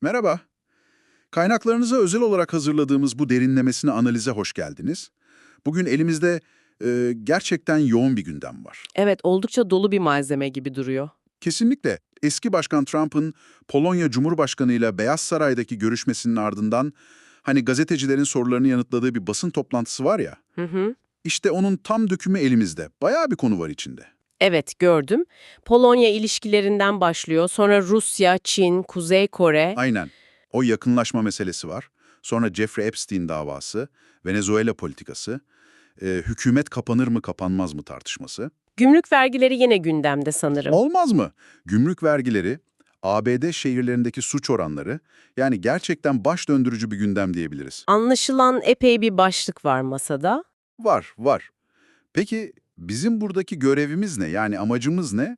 Merhaba. Kaynaklarınıza özel olarak hazırladığımız bu derinlemesine analize hoş geldiniz. Bugün elimizde e, gerçekten yoğun bir gündem var. Evet, oldukça dolu bir malzeme gibi duruyor. Kesinlikle eski Başkan Trump'ın Polonya Cumhurbaşkanı ile Beyaz Saray'daki görüşmesinin ardından hani gazetecilerin sorularını yanıtladığı bir basın toplantısı var ya, Hı hı. işte onun tam dökümü elimizde. Bayağı bir konu var içinde. Evet, gördüm. Polonya ilişkilerinden başlıyor. Sonra Rusya, Çin, Kuzey Kore. Aynen. O yakınlaşma meselesi var. Sonra Jeffrey Epstein davası, Venezuela politikası, e, hükümet kapanır mı kapanmaz mı tartışması. Gümrük vergileri yine gündemde sanırım. Olmaz mı? Gümrük vergileri, ABD şehirlerindeki suç oranları, yani gerçekten baş döndürücü bir gündem diyebiliriz. Anlaşılan epey bir başlık var masada. Var, var. Peki bizim buradaki görevimiz ne? Yani amacımız ne?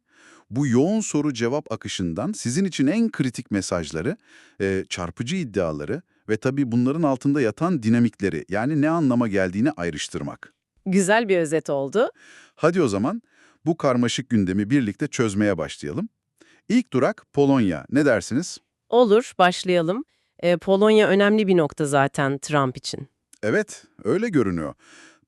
Bu yoğun soru-cevap akışından sizin için en kritik mesajları, e, çarpıcı iddiaları ve tabii bunların altında yatan dinamikleri, yani ne anlama geldiğini ayrıştırmak. Güzel bir özet oldu. Hadi o zaman bu karmaşık gündemi birlikte çözmeye başlayalım. İlk durak Polonya. Ne dersiniz? Olur, başlayalım. Ee, Polonya önemli bir nokta zaten Trump için. Evet, öyle görünüyor.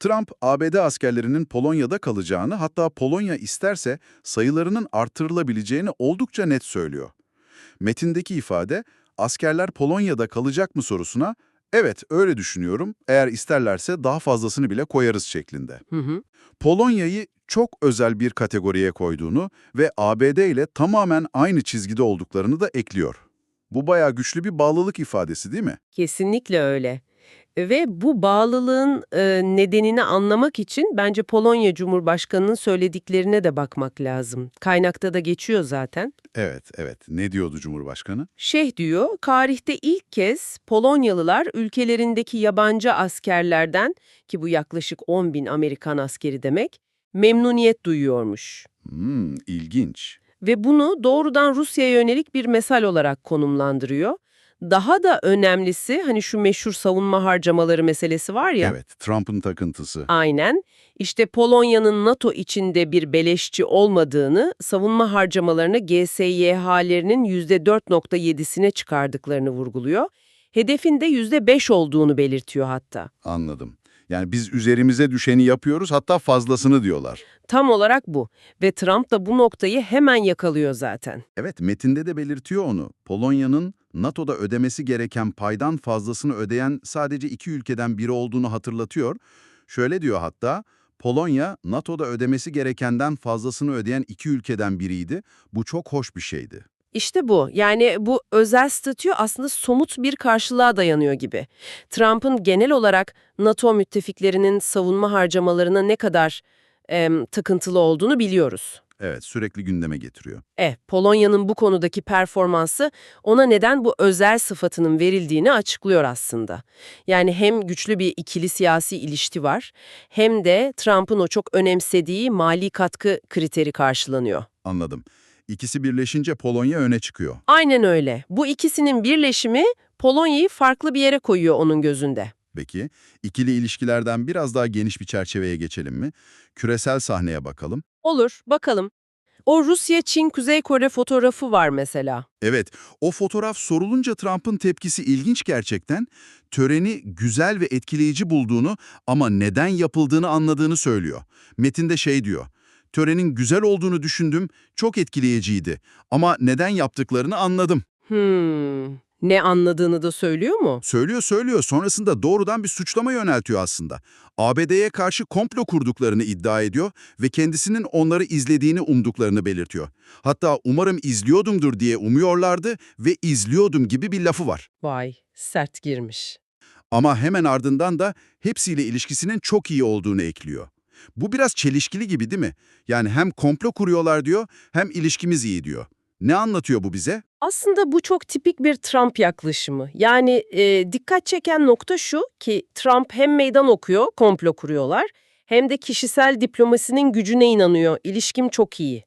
Trump, ABD askerlerinin Polonya'da kalacağını, hatta Polonya isterse sayılarının artırılabileceğini oldukça net söylüyor. Metindeki ifade, askerler Polonya'da kalacak mı sorusuna, evet öyle düşünüyorum, eğer isterlerse daha fazlasını bile koyarız şeklinde. Polonya'yı çok özel bir kategoriye koyduğunu ve ABD ile tamamen aynı çizgide olduklarını da ekliyor. Bu bayağı güçlü bir bağlılık ifadesi değil mi? Kesinlikle öyle. Ve bu bağlılığın e, nedenini anlamak için bence Polonya Cumhurbaşkanı'nın söylediklerine de bakmak lazım. Kaynakta da geçiyor zaten. Evet, evet. Ne diyordu Cumhurbaşkanı? Şeyh diyor, tarihte ilk kez Polonyalılar ülkelerindeki yabancı askerlerden, ki bu yaklaşık 10 bin Amerikan askeri demek, memnuniyet duyuyormuş. Hmm, ilginç. Ve bunu doğrudan Rusya'ya yönelik bir mesal olarak konumlandırıyor. Daha da önemlisi hani şu meşhur savunma harcamaları meselesi var ya. Evet, Trump'ın takıntısı. Aynen. İşte Polonya'nın NATO içinde bir beleşçi olmadığını, savunma harcamalarını GSYH'lerinin %4.7'sine çıkardıklarını vurguluyor. Hedefin de %5 olduğunu belirtiyor hatta. Anladım. Yani biz üzerimize düşeni yapıyoruz, hatta fazlasını diyorlar. Tam olarak bu. Ve Trump da bu noktayı hemen yakalıyor zaten. Evet, metinde de belirtiyor onu. Polonya'nın NATO'da ödemesi gereken paydan fazlasını ödeyen sadece iki ülkeden biri olduğunu hatırlatıyor. Şöyle diyor hatta, Polonya, NATO'da ödemesi gerekenden fazlasını ödeyen iki ülkeden biriydi. Bu çok hoş bir şeydi. İşte bu. Yani bu özel statü aslında somut bir karşılığa dayanıyor gibi. Trump'ın genel olarak NATO müttefiklerinin savunma harcamalarına ne kadar em, takıntılı olduğunu biliyoruz. Evet, sürekli gündeme getiriyor. Eh, Polonya'nın bu konudaki performansı ona neden bu özel sıfatının verildiğini açıklıyor aslında. Yani hem güçlü bir ikili siyasi ilişki var, hem de Trump'ın o çok önemsediği mali katkı kriteri karşılanıyor. Anladım. İkisi birleşince Polonya öne çıkıyor. Aynen öyle. Bu ikisinin birleşimi Polonya'yı farklı bir yere koyuyor onun gözünde. Peki, ikili ilişkilerden biraz daha geniş bir çerçeveye geçelim mi? Küresel sahneye bakalım. Olur, bakalım. O Rusya-Çin-Kuzey Kore fotoğrafı var mesela. Evet, o fotoğraf sorulunca Trump'ın tepkisi ilginç gerçekten. Töreni güzel ve etkileyici bulduğunu ama neden yapıldığını anladığını söylüyor. Metinde şey diyor, törenin güzel olduğunu düşündüm, çok etkileyiciydi ama neden yaptıklarını anladım. Hmm, ne anladığını da söylüyor mu? Söylüyor söylüyor, sonrasında doğrudan bir suçlama yöneltiyor aslında. ABD'ye karşı komplo kurduklarını iddia ediyor ve kendisinin onları izlediğini umduklarını belirtiyor. Hatta umarım izliyordumdur diye umuyorlardı ve izliyordum gibi bir lafı var. Vay, sert girmiş. Ama hemen ardından da hepsiyle ilişkisinin çok iyi olduğunu ekliyor. Bu biraz çelişkili gibi değil mi? Yani hem komplo kuruyorlar diyor, hem ilişkimiz iyi diyor. Ne anlatıyor bu bize? Aslında bu çok tipik bir Trump yaklaşımı. Yani e, dikkat çeken nokta şu ki Trump hem meydan okuyor, komplo kuruyorlar, hem de kişisel diplomasinin gücüne inanıyor. İlişkim çok iyi.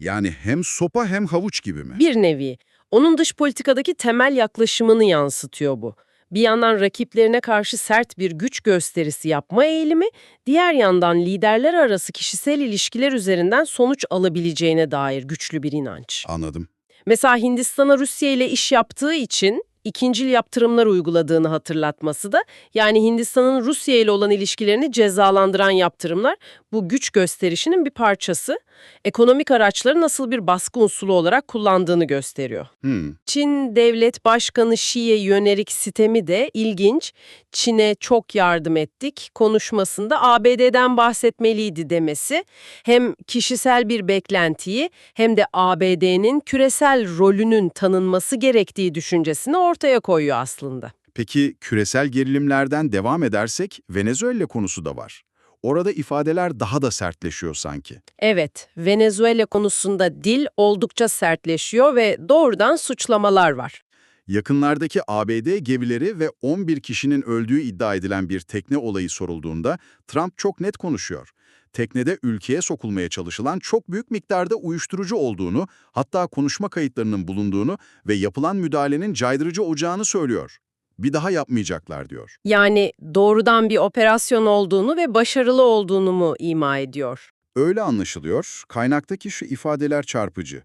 Yani hem sopa hem havuç gibi mi? Bir nevi. Onun dış politikadaki temel yaklaşımını yansıtıyor bu. Bir yandan rakiplerine karşı sert bir güç gösterisi yapma eğilimi, diğer yandan liderler arası kişisel ilişkiler üzerinden sonuç alabileceğine dair güçlü bir inanç. Anladım. Mesela Hindistan'a Rusya ile iş yaptığı için ikincil yaptırımlar uyguladığını hatırlatması da yani Hindistan'ın Rusya ile olan ilişkilerini cezalandıran yaptırımlar bu güç gösterişinin bir parçası. Ekonomik araçları nasıl bir baskı unsuru olarak kullandığını gösteriyor. Hmm, Çin Devlet Başkanı Xi'ye yönelik sistemi de ilginç. Çin'e çok yardım ettik konuşmasında ABD'den bahsetmeliydi demesi hem kişisel bir beklentiyi hem de ABD'nin küresel rolünün tanınması gerektiği düşüncesini ortaya koyuyor aslında. Peki küresel gerilimlerden devam edersek Venezuela konusu da var. Orada ifadeler daha da sertleşiyor sanki. Evet, Venezuela konusunda dil oldukça sertleşiyor ve doğrudan suçlamalar var. Yakınlardaki ABD gemileri ve 11 kişinin öldüğü iddia edilen bir tekne olayı sorulduğunda Trump çok net konuşuyor. Teknede ülkeye sokulmaya çalışılan çok büyük miktarda uyuşturucu olduğunu, hatta konuşma kayıtlarının bulunduğunu ve yapılan müdahalenin caydırıcı olacağını söylüyor. Bir daha yapmayacaklar diyor. Yani doğrudan bir operasyon olduğunu ve başarılı olduğunu mu ima ediyor? Öyle anlaşılıyor, kaynaktaki şu ifadeler çarpıcı.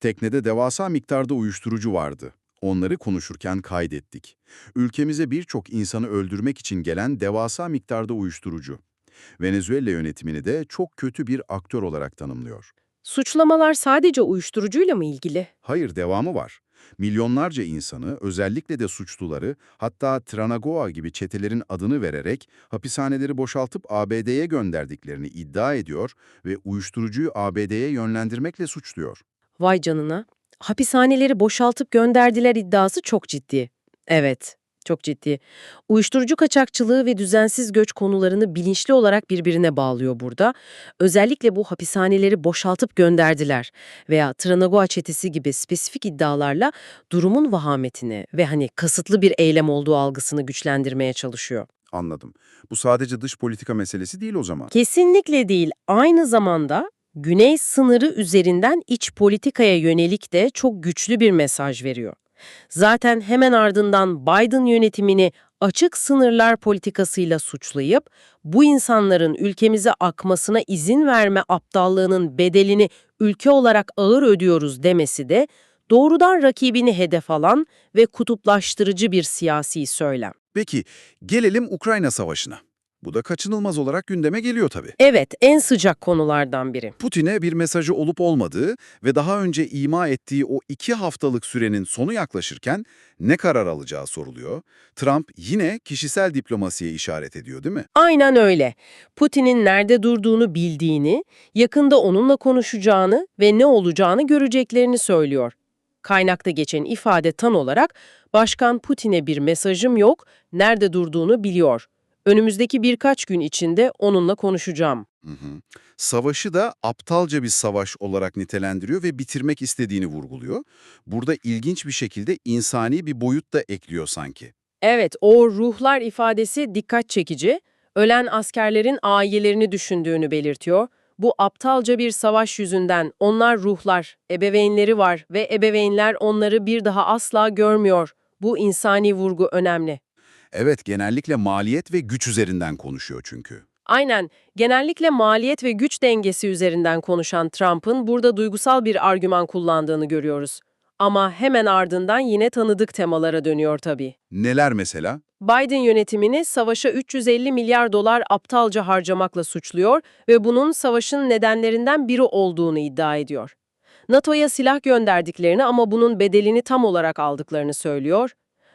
Teknede devasa miktarda uyuşturucu vardı. Onları konuşurken kaydettik. Ülkemize birçok insanı öldürmek için gelen devasa miktarda uyuşturucu. Venezuela yönetimini de çok kötü bir aktör olarak tanımlıyor. Suçlamalar sadece uyuşturucuyla mı ilgili? Hayır, devamı var. Milyonlarca insanı, özellikle de suçluları, hatta Tranagoa gibi çetelerin adını vererek hapishaneleri boşaltıp ABD'ye gönderdiklerini iddia ediyor ve uyuşturucuyu ABD'ye yönlendirmekle suçluyor. Vay canına. Hapishaneleri boşaltıp gönderdiler iddiası çok ciddi. Evet, çok ciddi. Uyuşturucu kaçakçılığı ve düzensiz göç konularını bilinçli olarak birbirine bağlıyor burada. Özellikle bu hapishaneleri boşaltıp gönderdiler veya Tranagoa çetesi gibi spesifik iddialarla durumun vahametini ve hani kasıtlı bir eylem olduğu algısını güçlendirmeye çalışıyor. Anladım. Bu sadece dış politika meselesi değil o zaman. Kesinlikle değil. Aynı zamanda güney sınırı üzerinden iç politikaya yönelik de çok güçlü bir mesaj veriyor. Zaten hemen ardından Biden yönetimini açık sınırlar politikasıyla suçlayıp bu insanların ülkemize akmasına izin verme aptallığının bedelini ülke olarak ağır ödüyoruz demesi de doğrudan rakibini hedef alan ve kutuplaştırıcı bir siyasi söylem. Peki, gelelim Ukrayna Savaşı'na. Bu da kaçınılmaz olarak gündeme geliyor tabii. Evet, en sıcak konulardan biri. Putin'e bir mesajı olup olmadığı ve daha önce ima ettiği o iki haftalık sürenin sonu yaklaşırken ne karar alacağı soruluyor. Trump yine kişisel diplomasiye işaret ediyor değil mi? Aynen öyle. Putin'in nerede durduğunu bildiğini, yakında onunla konuşacağını ve ne olacağını göreceklerini söylüyor. Kaynakta geçen ifade tan olarak, Başkan Putin'e bir mesajım yok, nerede durduğunu biliyor. Önümüzdeki birkaç gün içinde onunla konuşacağım. Hı hı. Savaşı da aptalca bir savaş olarak nitelendiriyor ve bitirmek istediğini vurguluyor. Burada ilginç bir şekilde insani bir boyut da ekliyor sanki. Evet, o ruhlar ifadesi dikkat çekici. Ölen askerlerin ailelerini düşündüğünü belirtiyor. Bu aptalca bir savaş yüzünden onlar ruhlar, ebeveynleri var ve ebeveynler onları bir daha asla görmüyor. Bu insani vurgu önemli. Evet, genellikle maliyet ve güç üzerinden konuşuyor çünkü. Aynen, genellikle maliyet ve güç dengesi üzerinden konuşan Trump'ın burada duygusal bir argüman kullandığını görüyoruz. Ama hemen ardından yine tanıdık temalara dönüyor tabii. Neler mesela? Biden yönetimini savaşa 350 milyar dolar aptalca harcamakla suçluyor ve bunun savaşın nedenlerinden biri olduğunu iddia ediyor. NATO'ya silah gönderdiklerini ama bunun bedelini tam olarak aldıklarını söylüyor.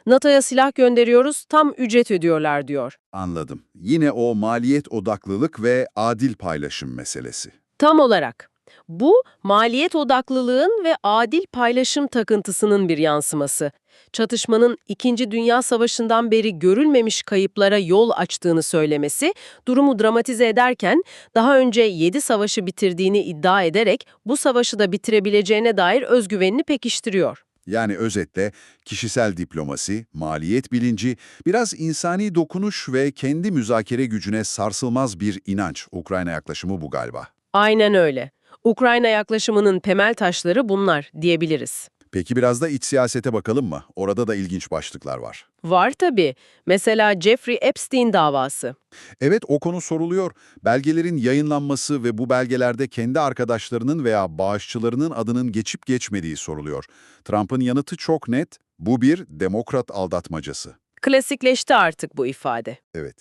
NATO'ya silah gönderiyoruz, tam ücret ödüyorlar diyor. Anladım. Yine o maliyet odaklılık ve adil paylaşım meselesi. Tam olarak. Bu, maliyet odaklılığın ve adil paylaşım takıntısının bir yansıması. Çatışmanın İkinci Dünya Savaşı'ndan beri görülmemiş kayıplara yol açtığını söylemesi, durumu dramatize ederken daha önce 7 savaşı bitirdiğini iddia ederek bu savaşı da bitirebileceğine dair özgüvenini pekiştiriyor. Yani özetle kişisel diplomasi, maliyet bilinci, biraz insani dokunuş ve kendi müzakere gücüne sarsılmaz bir inanç. Ukrayna yaklaşımı bu galiba. Aynen öyle. Ukrayna yaklaşımının temel taşları bunlar diyebiliriz. Peki biraz da iç siyasete bakalım mı? Orada da ilginç başlıklar var. Var tabii. Mesela Jeffrey Epstein davası. Evet o konu soruluyor. Belgelerin yayınlanması ve bu belgelerde kendi arkadaşlarının veya bağışçılarının adının geçip geçmediği soruluyor. Trump'ın yanıtı çok net. Bu bir demokrat aldatmacası. Klasikleşti artık bu ifade. Evet.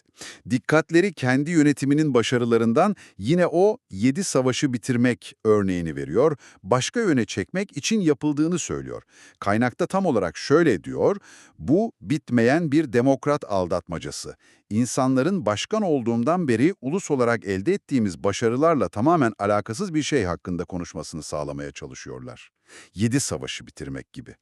Dikkatleri kendi yönetiminin başarılarından yine o 7 savaşı bitirmek örneğini veriyor, başka yöne çekmek için yapıldığını söylüyor. Kaynakta tam olarak şöyle diyor, bu bitmeyen bir demokrat aldatmacası. İnsanların başkan olduğumdan beri ulus olarak elde ettiğimiz başarılarla tamamen alakasız bir şey hakkında konuşmasını sağlamaya çalışıyorlar. 7 savaşı bitirmek gibi.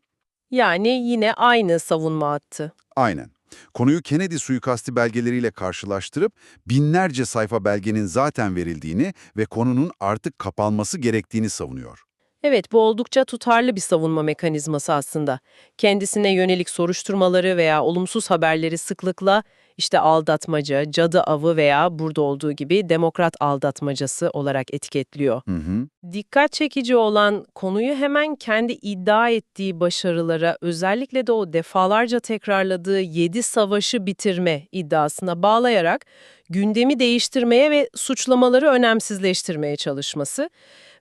Yani yine aynı savunma hattı. Aynen. Konuyu Kennedy suikasti belgeleriyle karşılaştırıp binlerce sayfa belgenin zaten verildiğini ve konunun artık kapanması gerektiğini savunuyor. Evet, bu oldukça tutarlı bir savunma mekanizması aslında. Kendisine yönelik soruşturmaları veya olumsuz haberleri sıklıkla işte aldatmaca, cadı avı veya burada olduğu gibi demokrat aldatmacası olarak etiketliyor. Hı hı. Dikkat çekici olan konuyu hemen kendi iddia ettiği başarılara, özellikle de o defalarca tekrarladığı 7 savaşı bitirme iddiasına bağlayarak gündemi değiştirmeye ve suçlamaları önemsizleştirmeye çalışması.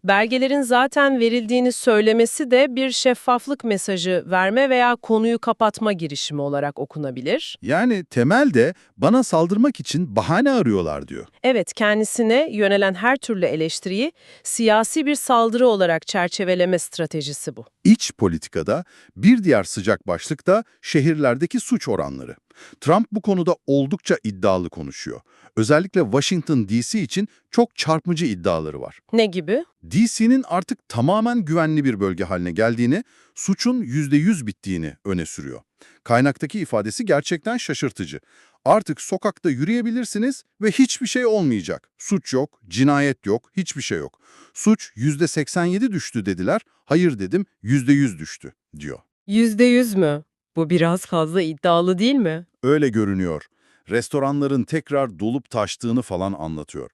Belgelerin zaten verildiğini söylemesi de bir şeffaflık mesajı verme veya konuyu kapatma girişimi olarak okunabilir. Yani temelde bana saldırmak için bahane arıyorlar diyor. Evet, kendisine yönelen her türlü eleştiriyi siyasi bir saldırı olarak çerçeveleme stratejisi bu. İç politikada bir diğer sıcak başlık da şehirlerdeki suç oranları. Trump bu konuda oldukça iddialı konuşuyor. Özellikle Washington DC için çok çarpıcı iddiaları var. Ne gibi? DC'nin artık tamamen güvenli bir bölge haline geldiğini, suçun %100 bittiğini öne sürüyor. Kaynaktaki ifadesi gerçekten şaşırtıcı. Artık sokakta yürüyebilirsiniz ve hiçbir şey olmayacak. Suç yok, cinayet yok, hiçbir şey yok. Suç %87 düştü dediler, hayır dedim %100 düştü diyor. Yüzde yüz mü? Bu biraz fazla iddialı değil mi? Öyle görünüyor. Restoranların tekrar dolup taştığını falan anlatıyor.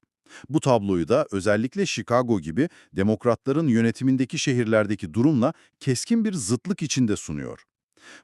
Bu tabloyu da özellikle Chicago gibi demokratların yönetimindeki şehirlerdeki durumla keskin bir zıtlık içinde sunuyor.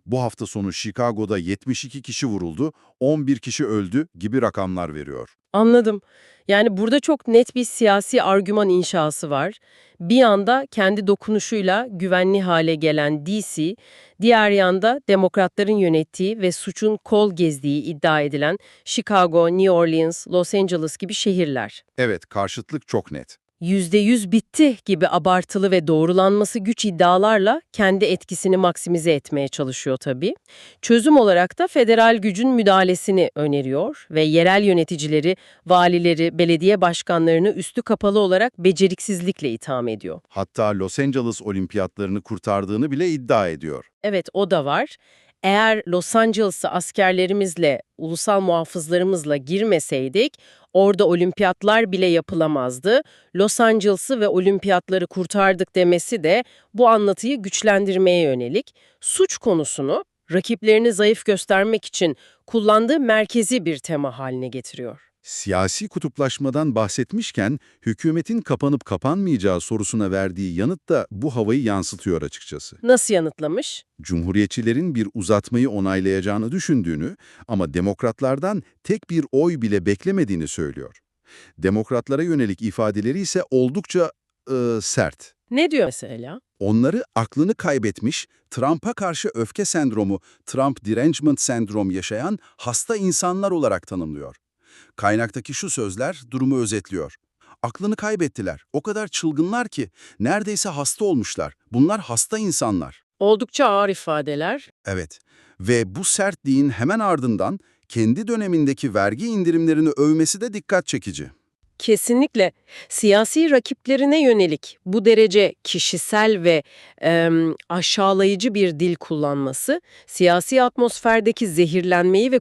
Bu hafta sonu Chicago'da 72 kişi vuruldu, 11 kişi öldü gibi rakamlar veriyor. Anladım. Yani burada çok net bir siyasi argüman inşası var. Bir yanda kendi dokunuşuyla güvenli hale gelen DC, diğer yanda demokratların yönettiği ve suçun kol gezdiği iddia edilen Chicago, New Orleans, Los Angeles gibi şehirler. Evet, karşıtlık çok net. %100 bitti gibi abartılı ve doğrulanması güç iddialarla kendi etkisini maksimize etmeye çalışıyor tabii. Çözüm olarak da federal gücün müdahalesini öneriyor ve yerel yöneticileri, valileri, belediye başkanlarını üstü kapalı olarak beceriksizlikle itham ediyor. Hatta Los Angeles olimpiyatlarını kurtardığını bile iddia ediyor. Evet o da var. Eğer Los Angeles'a askerlerimizle, ulusal muhafızlarımızla girmeseydik, orada olimpiyatlar bile yapılamazdı. Los Angeles'ı ve olimpiyatları kurtardık demesi de bu anlatıyı güçlendirmeye yönelik. Suç konusunu rakiplerini zayıf göstermek için kullandığı merkezi bir tema haline getiriyor. Siyasi kutuplaşmadan bahsetmişken hükümetin kapanıp kapanmayacağı sorusuna verdiği yanıt da bu havayı yansıtıyor açıkçası. Nasıl yanıtlamış? Cumhuriyetçilerin bir uzatmayı onaylayacağını düşündüğünü ama demokratlardan tek bir oy bile beklemediğini söylüyor. Demokratlara yönelik ifadeleri ise oldukça ıı, sert. Ne diyor mesela? Onları aklını kaybetmiş, Trump'a karşı öfke sendromu, Trump derangement sendrom yaşayan hasta insanlar olarak tanımlıyor. Kaynaktaki şu sözler durumu özetliyor. Aklını kaybettiler. O kadar çılgınlar ki neredeyse hasta olmuşlar. Bunlar hasta insanlar. Oldukça ağır ifadeler. Evet. Ve bu sertliğin hemen ardından kendi dönemindeki vergi indirimlerini övmesi de dikkat çekici. Kesinlikle. Siyasi rakiplerine yönelik bu derece kişisel ve em, aşağılayıcı bir dil kullanması, siyasi atmosferdeki zehirlenmeyi ve